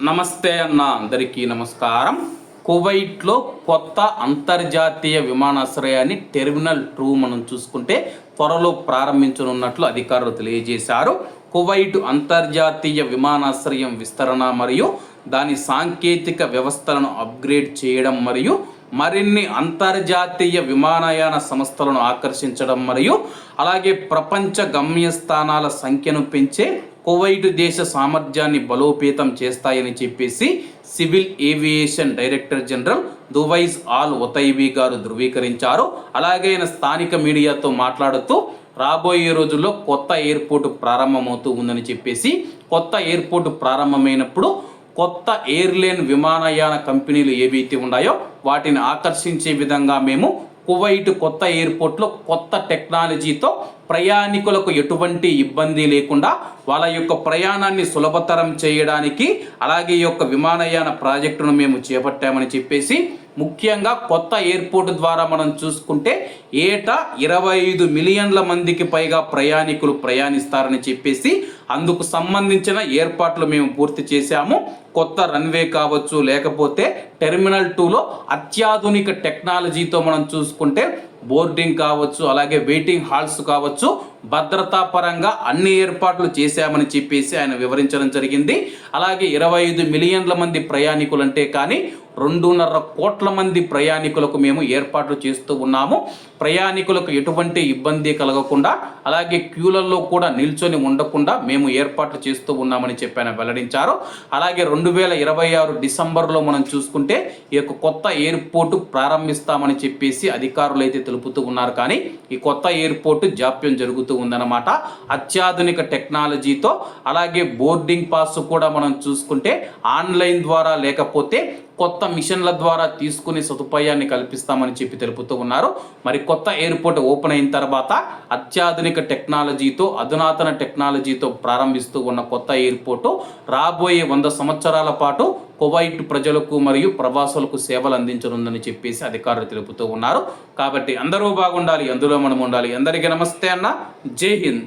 నమస్తే అన్న అందరికీ నమస్కారం. కువైట్లో కొత్త అంతర్జాతీయ విమానాశ్రయాన్ని టెర్మినల్ టూ మనం చూసుకుంటే త్వరలో ప్రారంభించనున్నట్లు అధికారులు తెలియజేశారు. కువైట్ అంతర్జాతీయ విమానాశ్రయం విస్తరణ మరియు దాని సాంకేతిక వ్యవస్థలను అప్గ్రేడ్ చేయడం మరియు మరిన్ని అంతర్జాతీయ విమానయాన సంస్థలను ఆకర్షించడం మరియు అలాగే ప్రపంచ గమ్యస్థానాల సంఖ్యను పెంచే కువైట్ దేశ సామర్థ్యాన్ని బలోపేతం చేస్తాయని చెప్పేసి civil aviation director general Duwaij Al Otaibi గారు ధృవీకరించారు. అలాగే ఆయన స్థానిక మీడియాతో మాట్లాడుతూ రాబోయే రోజుల్లో కొత్త ఎయిర్పోర్ట్ ప్రారంభమవుతూ ఉందని చెప్పేసి కొత్త ఎయిర్పోర్ట్ ప్రారంభమైనప్పుడు కొత్త ఎయిర్లైన్ విమానయాన కంపెనీలు ఏవైతే ఉన్నాయో వాటిని ఆకర్షించే విధంగా మేము కువైట్ కొత్త ఎయిర్పోర్ట్లో కొత్త టెక్నాలజీతో ప్రయాణికులకు ఎటువంటి ఇబ్బంది లేకుండా వాళ్ళ యొక్క ప్రయాణాన్ని సులభతరం చేయడానికి అలాగే ఈ యొక్క విమానయాన ప్రాజెక్టును మేము చేపట్టామని చెప్పేసి ముఖ్యంగా కొత్త ఎయిర్పోర్ట్ ద్వారా మనం చూసుకుంటే ఏటా ఇరవై ఐదు మిలియన్ల మందికి పైగా ప్రయాణికులు ప్రయాణిస్తారని చెప్పేసి అందుకు సంబంధించిన ఏర్పాట్లు మేము పూర్తి చేశాము. కొత్త రన్వే కావచ్చు లేకపోతే టెర్మినల్ టూలో అత్యాధునిక టెక్నాలజీతో మనం చూసుకుంటే బోర్డింగ్ కావచ్చు అలాగే వెయిటింగ్ హాల్స్ కావచ్చు భద్రతా పరంగా అన్ని ఏర్పాట్లు చేశామని చెప్పేసి ఆయన వివరించడం జరిగింది. అలాగే ఇరవై ఐదు మిలియన్ల మంది ప్రయాణికులు అంటే కానీ రెండున్నర కోట్ల మంది ప్రయాణికులకు మేము ఏర్పాట్లు చేస్తూ ఉన్నాము. ప్రయాణికులకు ఎటువంటి ఇబ్బంది కలగకుండా అలాగే క్యూలలో కూడా నిల్చొని ఉండకుండా మేము ఏర్పాట్లు చేస్తూ ఉన్నామని చెప్పి ఆయన వెల్లడించారు. అలాగే రెండు వేల ఇరవై ఆరు డిసెంబర్లో మనం చూసుకుంటే ఈ యొక్క కొత్త ఎయిర్పోర్టు ప్రారంభిస్తామని చెప్పేసి అధికారులు అయితే తెలుపుతూ ఉన్నారు. కానీ ఈ కొత్త ఎయిర్పోర్టు జాప్యం జరుగుతూ ఉందన్నమాట. అత్యాధునిక టెక్నాలజీతో అలాగే బోర్డింగ్ పాస్ కూడా మనం చూసుకుంటే ఆన్లైన్ ద్వారా లేకపోతే కొత్త మిషన్ల ద్వారా తీసుకునే సదుపాయాన్ని కల్పిస్తామని చెప్పి తెలుపుతూ ఉన్నారు. మరి కొత్త ఎయిర్పోర్ట్ ఓపెన్ అయిన తర్వాత అత్యాధునిక టెక్నాలజీతో అధునాతన టెక్నాలజీతో ప్రారంభిస్తూ ఉన్న కొత్త ఎయిర్పోర్టు రాబోయే వంద సంవత్సరాల పాటు కువైట్ ప్రజలకు మరియు ప్రవాసులకు సేవలు అందించనుందని చెప్పేసి అధికారులు తెలుపుతూ ఉన్నారు. కాబట్టి అందరూ బాగుండాలి అందులో మనం ఉండాలి. అందరికీ నమస్తే అన్న. జై హింద్.